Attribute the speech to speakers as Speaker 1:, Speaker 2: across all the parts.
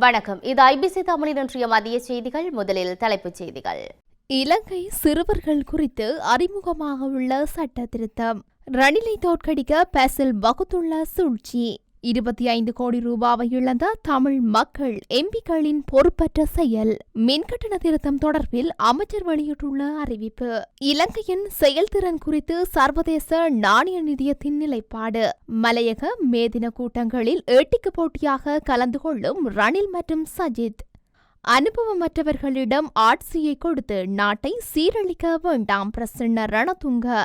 Speaker 1: வணக்கம். இது ஐபிசி தமிழின் இன்றைய மதிய செய்திகள். முதலில் தலைப்புச் செய்திகள்.
Speaker 2: இலங்கை சிறுவர்கள் குறித்து அறிமுகமாக உள்ள சட்ட திருத்தம். ரணிலை தோற்கடிக்க பேசில் வகுத்துள்ள சூழ்ச்சி. இருபத்தி ஐந்து கோடி ரூபாவை இழந்த தமிழ் மக்கள் எம்பிக்களின் பொறுப்பற்ற செயல். மின்கட்டண திருத்தம் தொடர்பில் அமைச்சர் வெளியிட்டுள்ள அறிவிப்பு. இலங்கையின் செயல்திறன் குறித்து சர்வதேச நாணய நிதியத்தின் நிலைப்பாடு. மலையக மேதின கூட்டங்களில் ஏட்டிக்கு போட்டியாக கலந்து கொள்ளும் ரணில் மற்றும் சஜித். அனுபவமற்றவர்களிடம் ஆட்சியை கொடுத்து நாட்டை சீரழிக்க வேண்டாம் பிரசன்ன ரணதுங்க.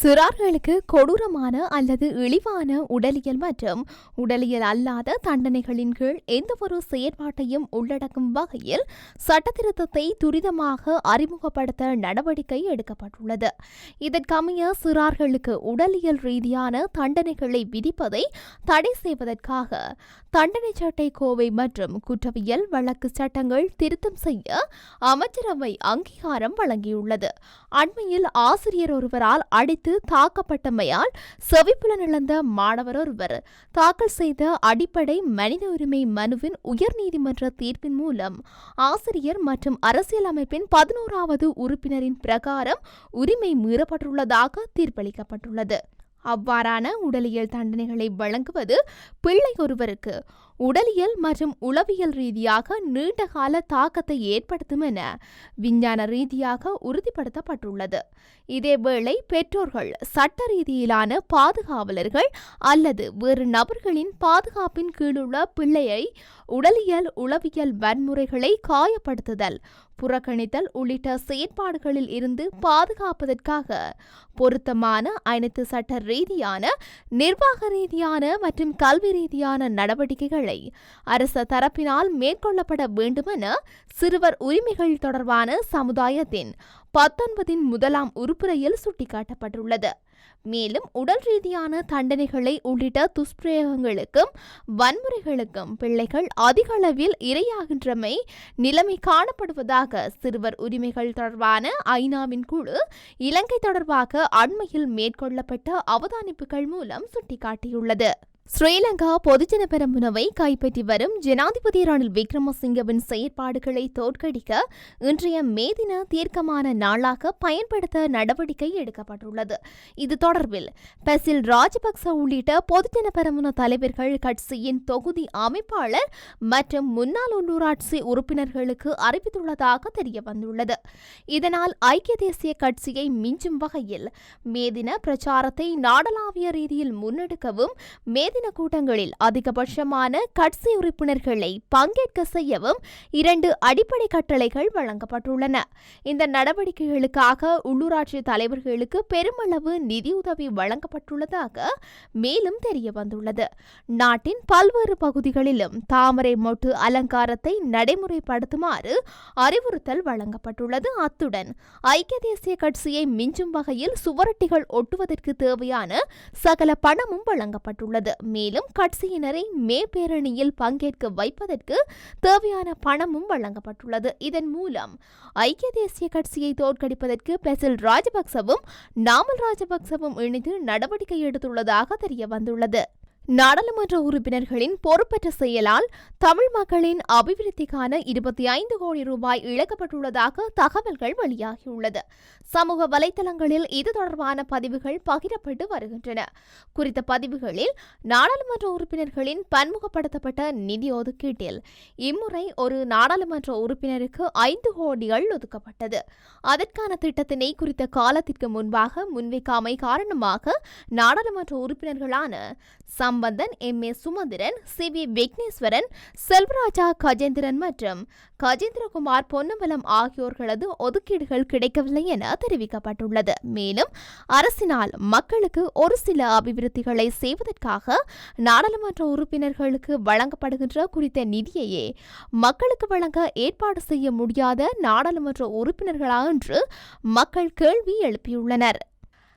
Speaker 2: சிறார்களுக்கு கொடூரமான அல்லது இழிவான உடலியல் மற்றும் உடலியல் அல்லாத தண்டனைகளின் கீழ் எந்தவொரு செயற்பாட்டையும் உள்ளடக்கும் வகையில் சட்டத்திருத்தத்தை துரிதமாக அறிமுகப்படுத்த நடவடிக்கை எடுக்கப்பட்டுள்ளது. இதற்கமைய சிறார்களுக்கு உடலியல் ரீதியான தண்டனைகளை விதிப்பதை தடை செய்வதற்காக தண்டனை சட்டை கோவை மற்றும் குற்றவியல் வழக்கு சட்டங்கள் திருத்தம் செய்ய அமைச்சரவை அங்கீகாரம் வழங்கியுள்ளது. அண்மையில் ஆசிரியர் ஒருவரால் அடித்து தாக்கப்பட்டமையால் செவிப்புலன் இழந்த மாணவர் ஒருவர். தாக்கல் செய்த அடிப்படை மனித உரிமை மனுவின் உயர்நீதிமன்ற தீர்ப்பின் மூலம் ஆசிரியர் மற்றும் அரசியலமைப்பின் பதினோராவது உறுப்பினரின் பிரகாரம் உரிமை மீறப்பட்டுள்ளதாக தீர்ப்பளிக்கப்பட்டுள்ளது. அவ்வாறான உடலியல் தண்டனைகளை வழங்குவது பிள்ளை ஒருவருக்கு உடலியல் மற்றும் உளவியல் ரீதியாக நீண்டகால தாக்கத்தை ஏற்படுத்தும் என விஞ்ஞான ரீதியாக உறுதிப்படுத்தப்பட்டுள்ளது. இதேவேளை பெற்றோர்கள் சட்ட ரீதியிலான பாதுகாவலர்கள் அல்லது வேறு நபர்களின் பாதுகாப்பின் கீழுள்ள பிள்ளையை உடலியல் உளவியல் வன்முறைகளை காயப்படுத்துதல் புறக்கணித்தல் உள்ளிட்ட செயற்பாடுகளில் இருந்து பாதுகாப்பதற்காக பொருத்தமான அனைத்து சட்ட ரீதியான நிர்வாக ரீதியான மற்றும் கல்வி ரீதியான நடவடிக்கைகள் அரச தரப்பினால் மேற்கொள்ளப்பட வேண்டுமென சிறுவர் உரிமைகள் தொடர்பான சமுதாயத்தின் பத்தொன்பதின் முதலாம் உறுப்புரையில் சுட்டிக்காட்டப்பட்டுள்ளது. மேலும் உடல் ரீதியான தண்டனைகளை உள்ளிட்ட துஷ்பிரயோகங்களுக்கும் வன்முறைகளுக்கும் பிள்ளைகள் அதிக அளவில் இரையாகின்றமை நிலைமை காணப்படுவதாக சிறுவர் உரிமைகள் தொடர்பான ஐநாவின் குழு இலங்கை தொடர்பாக அண்மையில் மேற்கொள்ளப்பட்ட அவதானிப்புகள் மூலம் சுட்டிக்காட்டியுள்ளது. ஸ்ரீலங்கா பொதுஜன பெரமுனவை கைப்பற்றி வரும் ஜனாதிபதி ரணில் விக்ரமசிங்கவின் செயற்பாடுகளை தோற்கடிக்க இன்றைய மே தின தீர்க்கமான நாளாக பயன்படுத்த நடவடிக்கை எடுக்கப்பட்டுள்ளது. இது தொடர்பில் பெசில் ராஜபக்ச உள்ளிட்ட பொதுஜன பெரமுன தலைவர்கள் கட்சியின் தொகுதி அமைப்பாளர் மற்றும் முன்னாள் உள்ளூராட்சி உறுப்பினர்களுக்கு அறிவித்துள்ளதாக தெரிய வந்துள்ளது இதனால் ஐக்கிய தேசிய கட்சியை மிஞ்சும் வகையில் மே தின பிரச்சாரத்தை நாடளாவிய ரீதியில் முன்னெடுக்கவும் மே தின கூட்டங்களில் அதிகபட்சமான கட்சி உறுப்பினர்களை பங்கேற்க செய்யவும் இரண்டு அடிப்படை கட்டளைகள் வழங்கப்பட்டுள்ளன. இந்த நடவடிக்கைகளுக்காக உள்ளூராட்சி தலைவர்களுக்கு பெருமளவு நிதியுதவி வழங்கப்பட்டுள்ளதாக மேலும் தெரிய வந்துள்ளது நாட்டின் பல்வேறு பகுதிகளிலும் தாமரை மொட்டு அலங்காரத்தை நடைமுறைப்படுத்துமாறு அறிவுறுத்தல் வழங்கப்பட்டுள்ளது. அத்துடன் ஐக்கிய தேசிய கட்சியை மிஞ்சும் வகையில் சுவரொட்டிகள் ஒட்டுவதற்கு தேவையான சகல பணமும் வழங்கப்பட்டுள்ளது. மேலும் கட்சியினரை மே பேரணியில் பங்கேற்க வைப்பதற்கு தேவையான பணமும் வழங்கப்பட்டுள்ளது. இதன் மூலம் ஐக்கிய தேசிய கட்சியை தோற்கடிப்பதற்கு பெசில் ராஜபக்சவும் நாமல் ராஜபக்சவும் இணைந்து நடவடிக்கை எடுத்துள்ளதாக தெரிய வந்துள்ளது நாடாளுமன்ற உறுப்பினர்களின் பொறுப்பற்ற செயலால் தமிழ் மக்களின் அபிவிருத்திக்கான இருபத்தி ஐந்து கோடி ரூபாய் இழக்கப்பட்டுள்ளதாக தகவல்கள் வெளியாகியுள்ளது. சமூக வலைதளங்களில் இது தொடர்பான பதிவுகள் பகிரப்பட்டு வருகின்றன. குறித்த பதிவுகளில் நாடாளுமன்ற உறுப்பினர்களின் பன்முகப்படுத்தப்பட்ட நிதி ஒதுக்கீட்டில் இம்முறை ஒரு நாடாளுமன்ற உறுப்பினருக்கு ஐந்து கோடிகள் ஒதுக்கப்பட்டது. அதற்கான திட்டத்தினை குறித்த காலத்திற்கு முன்பாக முன்வைக்காமை காரணமாக நாடாளுமன்ற உறுப்பினர்களான Sampanthan M. A. Sumanthiran C. V. Wigneswaran Selvarajah Gajendran மற்றும் கஜேந்திரகுமார் பொன்னம்பலம் ஆகியோர்களது ஒதுக்கீடுகள் கிடைக்கவில்லை என தெரிவிக்கப்பட்டுள்ளது. மேலும் அரசினால் மக்களுக்கு ஒரு சில அபிவிருத்திகளை செய்வதற்காக நாடாளுமன்ற உறுப்பினர்களுக்கு வழங்கப்படுகின்ற குறித்த நிதியையே மக்களுக்கு வழங்க ஏற்பாடு செய்ய முடியாத நாடாளுமன்ற உறுப்பினர்களா என்று மக்கள் கேள்வி எழுப்பியுள்ளனர்.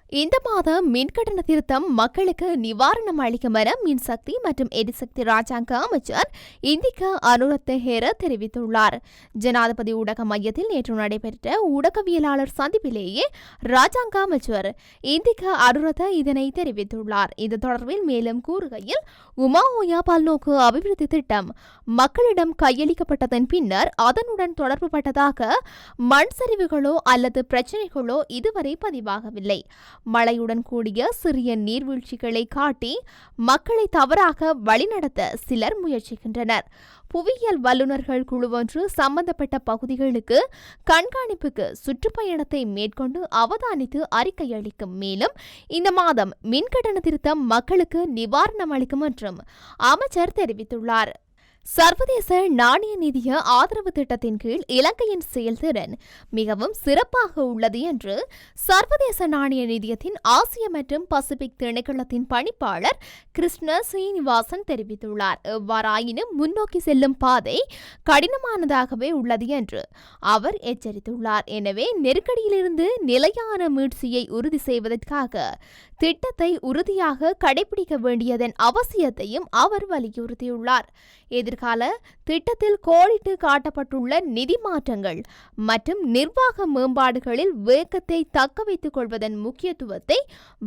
Speaker 2: இந்த மாத மின்கட்டண திருத்தம் மக்களுக்கு நிவாரணம் அளிக்கும் என மின்சக்தி மற்றும் எரிசக்தி ராஜாங்க அமைச்சர் இந்திகா அனுரத் ஹேர தெரிவித்துள்ளார். ஜனாதிபதி ஊடக மையத்தில் நேற்று நடைபெற்ற ஊடகவியலாளர் சந்திப்பிலேயே ராஜாங்க அமைச்சர் இந்திகா அனுரத் இதனை தெரிவித்துள்ளார். இது தொடர்பில் மேலும் கூறுகையில் உமா ஓயா பல்நோக்கு அபிவிருத்தி திட்டம் மக்களிடம் கையளிக்கப்பட்டதன் பின்னர் அதனுடன் தொடர்புபட்டதாக மண் சரிவுகளோ அல்லது பிரச்சினைகளோ இதுவரை பதிவாகவில்லை. மழையுடன் கூடிய சிறிய நீர்வீழ்ச்சிகளை காட்டி மக்களை தவறாக வழிநடத்த சிலர் முயற்சிக்கின்றனர். புவியியல் வல்லுநர்கள் குழுவொன்று சம்பந்தப்பட்ட பகுதிகளுக்கு கண்காணிப்புக்கு சுற்றுப்பயணத்தை மேற்கொண்டு அவதானித்து அறிக்கை அளிக்கும். மேலும் இந்த மாதம் மின்கட்டண திருத்தம் மக்களுக்கு நிவாரணம் அளிக்கும் என்றும் அமைச்சர் தெரிவித்துள்ளார். சர்வதேச நாணய நிதிய ஆதரவு திட்டத்தின் கீழ் இலங்கையின் செயல்திறன் மிகவும் சிறப்பாக உள்ளது என்று சர்வதேச நாணய நிதியத்தின் ஆசிய மற்றும் பசிபிக் திணைக்களத்தின் பணிப்பாளர் கிருஷ்ண சீனிவாசன் தெரிவித்துள்ளார். எவ்வாறாயினும் முன்னோக்கி செல்லும் பாதை கடினமானதாகவே உள்ளது என்று அவர் எச்சரித்துள்ளார். எனவே நெருக்கடியிலிருந்து நிலையான மீட்சியை உறுதி செய்வதற்காக திட்டத்தை உறுதியாக கடைபிடிக்க வேண்டியதன் அவசியத்தையும் அவர் வலியுறுத்தியுள்ளார். எதிர் எதிர்கால திட்டத்தில் கோடிட்டு காட்டப்பட்டுள்ள நிதி மாற்றங்கள் மற்றும் நிர்வாக மேம்பாடுகளில் வேகத்தை தக்க வைத்துக் கொள்வதன் முக்கியத்துவத்தை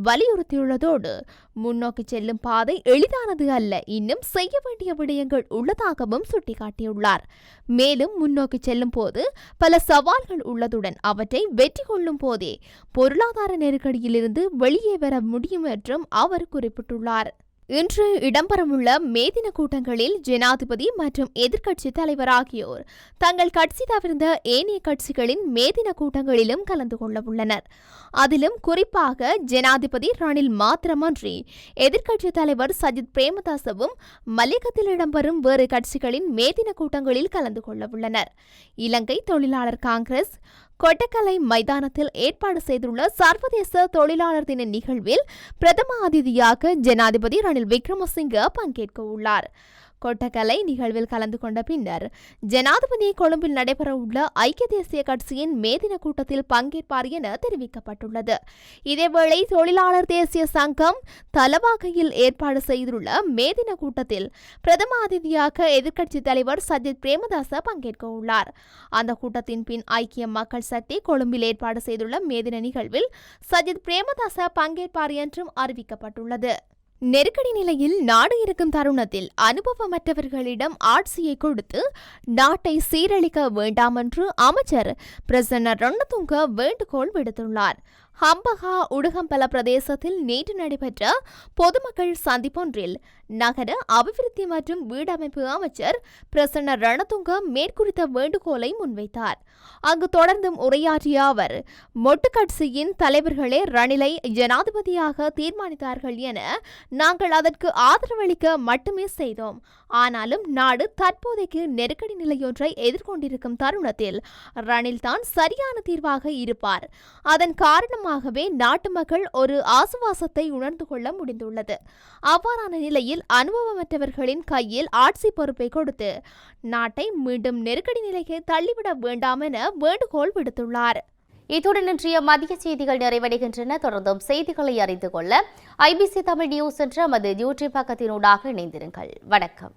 Speaker 2: வலியுறுத்தியுள்ளதோடு முன்னோக்கி செல்லும் பாதை எளிதானது அல்ல. இன்னும் செய்ய வேண்டிய விடயங்கள் உள்ளதாகவும் சுட்டிக்காட்டியுள்ளார். மேலும் முன்னோக்கி செல்லும் போது பல சவால்கள் உள்ளதுடன் அவற்றை வெற்றி கொள்ளும் போதே பொருளாதார நெருக்கடியிலிருந்து வெளியே வர முடியும் என்றும் அவர் குறிப்பிட்டுள்ளார். இன்று இடம்பெறவுள்ள மேதின கூட்டங்களில் ஜனாதிபதி மற்றும் எதிர்க்கட்சி தலைவர் ஆகியோர் தங்கள் கட்சி தவிர்ந்த ஏனைய கட்சிகளின் மேதின கூட்டங்களிலும் கலந்து கொள்ள உள்ளனர் அதிலும் குறிப்பாக ஜனாதிபதி ரணில் மாத்திரமன்றி எதிர்க்கட்சி தலைவர் சஜித் பிரேமதாசவும் மல்லிகத்தில் இடம்பெறும் வேறு கட்சிகளின் மேதின கூட்டங்களில் கலந்து கொள்ள உள்ளனர் இலங்கை தொழிலாளர் காங்கிரஸ் கொட்டக்கலை மைதானத்தில் ஏற்பாடு செய்துள்ள சர்வதேச தொழிலாளர் தின நிகழ்வில் பிரதம அதிதியாக ஜனாதிபதி ரணில் விக்ரமசிங்க பங்கேற்க உள்ளார் கொட்டக்கலை நிகழ்வில் கலந்து கொண்ட பின்னர் ஜனாதிபதி கொழும்பில் நடைபெறவுள்ள ஐக்கிய தேசிய கட்சியின் மேதின கூட்டத்தில் பங்கேற்பார் என தெரிவிக்கப்பட்டுள்ளது. இதேவேளை தொழிலாளர் தேசிய சங்கம் தலவாகையில் ஏற்பாடு செய்துள்ள மேதின கூட்டத்தில் பிரதம அதிதியாக எதிர்க்கட்சித் தலைவர் சஜித் பிரேமதாச பங்கேற்க உள்ளார். அந்த கூட்டத்தின் பின் ஐக்கிய மக்கள் சக்தி கொழும்பில் ஏற்பாடு செய்துள்ள மேதின நிகழ்வில் சஜித் பிரேமதாச பங்கேற்பார் என்றும் அறிவிக்கப்பட்டுள்ளது. நெருக்கடி நிலையில் நாடு இருக்கும் தருணத்தில் அனுபவமற்றவர்களிடம் ஆட்சியை கொடுத்து நாட்டை சீரழிக்க வேண்டாம் என்று அமைச்சர் பிரசன்ன ரணதுங்க வேண்டுகோள் விடுத்துள்ளார். ஹம்பகா உடுகம்பல பிரதேசத்தில் நேற்று நடைபெற்ற பொதுமக்கள் சந்திப்பொன்றில் நகர அபிவிருத்தி மற்றும் வீடமைப்பு அமைச்சர் பிரசன்ன ரணதுங்க மேற்குறித்த வேண்டுகோளை முன்வைத்தார். அங்கு தொடர்ந்தும் உரையாற்றிய அவர் மொட்டுக்கட்சியின் தலைவர்களே ரணிலை ஜனாதிபதியாக தீர்மானித்தார்கள் என நாங்கள் அதற்கு ஆதரவளிக்க மட்டுமே செய்தோம். ஆனாலும் நாடு தற்போதைக்கு நெருக்கடி நிலையொன்றை எதிர்கொண்டிருக்கும் தருணத்தில் ரணில் தான் சரியான தீர்வாக இருப்பார். அதன் மூலமாகவே நாட்டு மக்கள் ஒரு ஆசுவாசத்தை உணர்ந்து கொள்ள முடிந்துள்ளது. அவ்வாறான நிலையில் அனுபவமற்றவர்களின் கையில் ஆட்சி பொறுப்பை கொடுத்து நாட்டை மீண்டும் நெருக்கடி நிலைக்கு தள்ளிவிட வேண்டாம் என வேண்டுகோள் விடுத்துள்ளார்.
Speaker 1: இத்துடன் இன்றைய மதிய செய்திகள் நிறைவடைகின்றன. தொடர்ந்தும் செய்திகளை அறிந்து கொள்ள ஐபிசி தமிழ் நியூஸ் என்ற நமது யூடியூப் பக்கத்தினூடாக இணைந்திருங்கள். வணக்கம்.